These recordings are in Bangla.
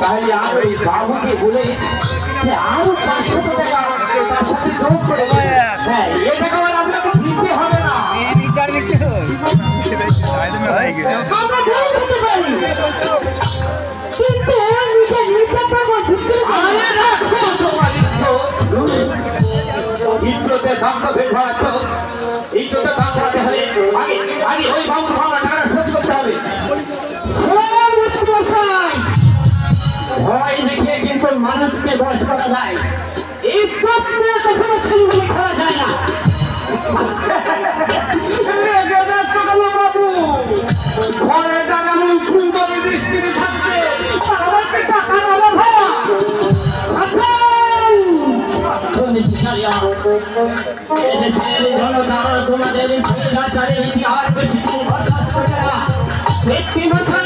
তাহলে আর ওই বাবুকে বলে যে আরও পাঁচশো টাকা তার সাথে যোগ করে হ্যাঁ এ টাকা আপনাকে দিতে হবে না। আমরা পারি। মানুষকে বয়স করা যায়। এই প্রশ্নে কখনো ছেলেগুলি খেলা যায় না। বাবু ঘরে যারা ইতিহাস বেশি বরদাস্ত করে না। একটি ভাষায়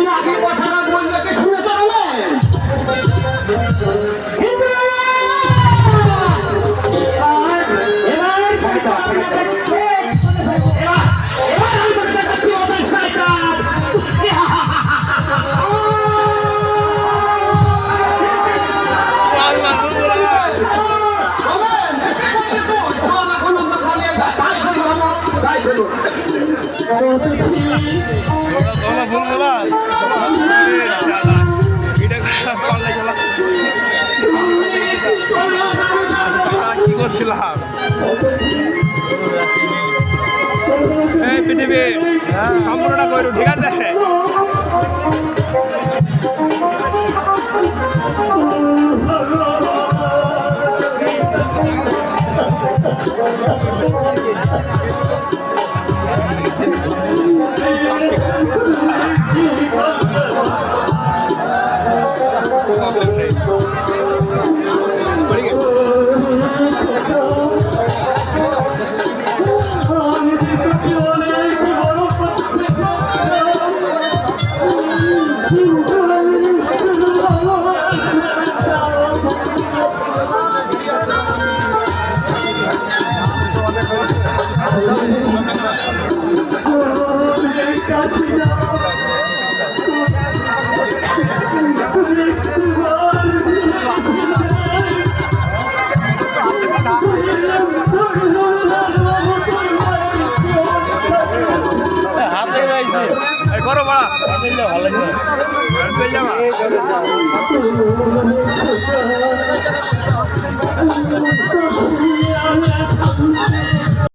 কি করছিলাম এই পৃথিবী সম্পূর্ণটা করু ঠিক আছে হাত করো বাড়া ভালো you.